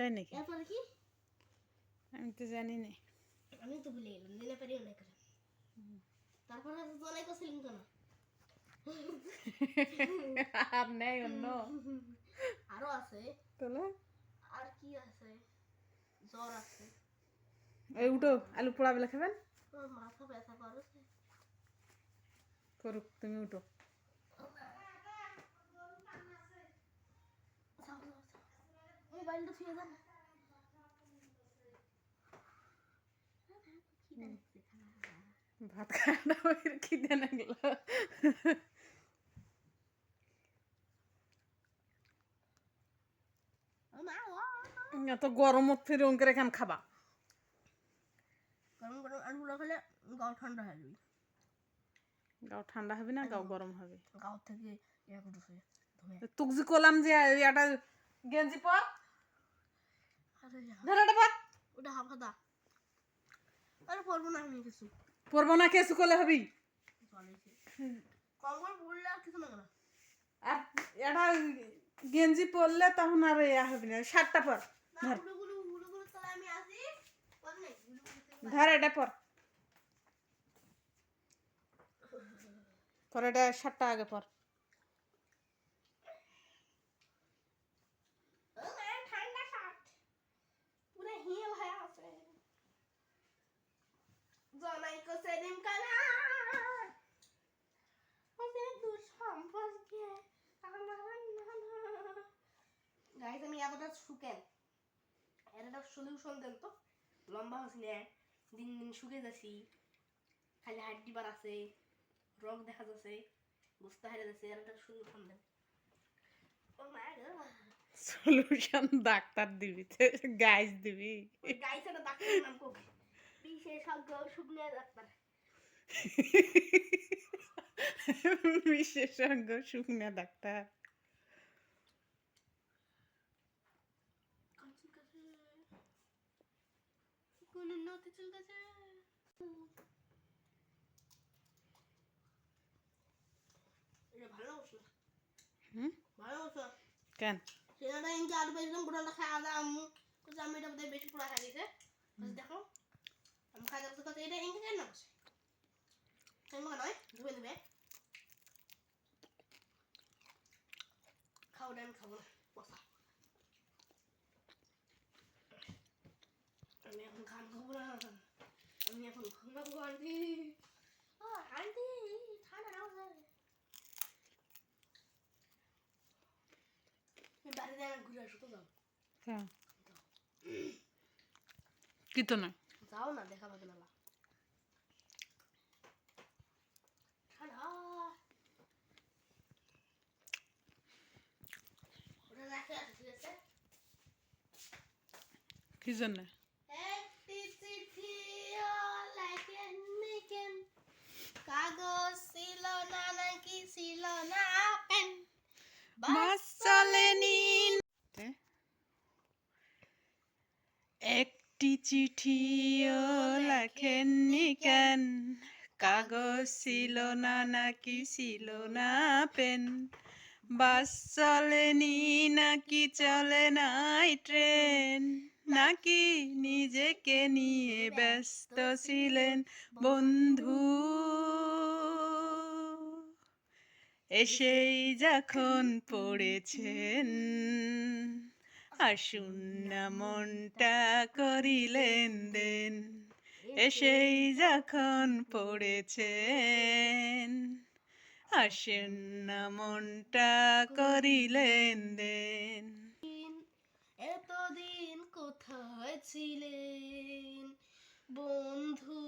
তাই নাকি? এরপরে কি? আমি তো জানি না। আমি তো ভুলে গেলাম নীলা পারি অনেক করে তারপরে তো অনেক ছিলেন কেন আর নেই অন্য। আরও আছে। তাহলে আর কি আছে? জ্বর আছে। ওই উঠো আলু পোড়া বেলা খাবেন? মাথা ব্যথা করছে। করুক তুমি উঠো। মোবাইলটা ছুঁয়ে যান ভাত খাওয়া খিদে লাগল। এত গরমত ফিরে অঙ্কের এখান খাবা। গরম গরম আলুগুলো খেলে গাও ঠান্ডা হয়ে যাবে। গাও ঠান্ডা হবে না গাও গরম হবে। গাও থেকে তুক যে করলাম যে এটা গেঞ্জি পর। ধরাটা পর ওটা হাফা দা আরে পরবো না আমি কিছু। পরবো না কেসু করলে হবি। চলেছে কম করে পড়লে আর কিছু না। কেন আর এটা গেঞ্জি পরলে তখন আর ইয়া হবে না। শার্টটা পরগুলো ধর এটা পর। পর এটা শার্টটা আগে পর ঠান্ডা শার্ট পুরো হিল হয়ে আছে জনাই কো সেদিন কানা ওসে দূর সম্পর্কে আমার নানা গাইস আমি এতটা শুকেন। এর একটা সলিউশন দেন তো। লম্বা হস নে। দিন দিন শুকে যাচ্ছি। খালি হাড্ডি বার আছে। রোগ দেখা যাচ্ছে। বুঝতে হারে যাচ্ছে। একটা সলিউশন দেন। সলিউশন ডাক্তার দিবি। গাইজ দিবি। ওই গাইছেটা ডাক্তারের নাম কোক বিশেষজ্ঞ শুকনো ডাক্তার বিশেষজ্ঞ শুকনা ডাক্তার। কোন সেটা খাওয়া দাওয়া বলছে আমি এটা বোধহয় বেশি পোড়া খাই দিয়েছে দেখো কথা এটা ইনকে কেন বসে কেন নয় ধুবে ধুবে খাও আমি খাব না বসা আমি এখন খান খাব না আমি এখন ঘুমাবো আন্টি ও আন্টি ঠান্ডা নাও বাড়িতে ঘুরে আসো তো যাও হ্যাঁ কি তো নয় যাও না দেখা পাবে আছে? কি জন্য একটি চিঠি লেখেন লিখেন কাগজ ছিল না নাকি ছিল না পেন বাস চলেনি একটি চিঠিও লেখেননি কেন? কাগজ ছিল না নাকি ছিল না পেন। বাস চলেনি নাকি চলে নাই, ট্রেন। নাকি নিজেকে নিয়ে ব্যস্ত ছিলেন, বন্ধু। এসেই যখন পড়েছেন আসুন মনটা করিলেন দেন। এসেই যখন পড়েছেন আসুন মনটা করিলেন দেন। এতদিন কোথায় ছিলেন বন্ধু?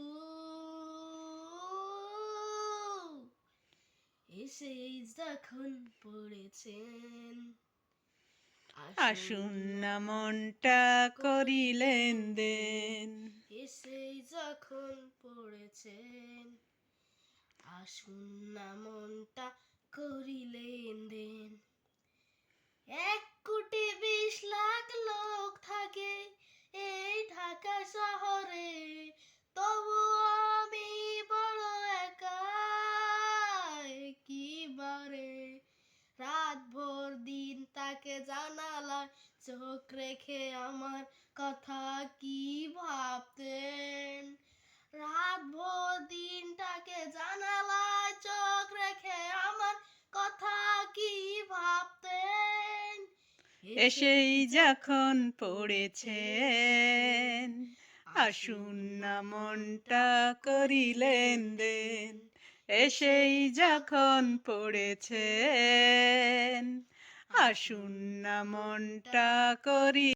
এসেই যখন পড়েছেন আসুন না মনটা করিলেন দেন। এসেই যখন পড়েছেন আসুন না মনটা রেখে আমার কথা কি ভাবতেন? রাত ভোর দিনটাকে জানালায় চোখ রেখে আমার কথা কি ভাবতেন? এসেই যখন পড়েছেন আসুন না মনটা করিলেন দেন। এসেই যখন পড়েছেন আসুন না মনটা করি।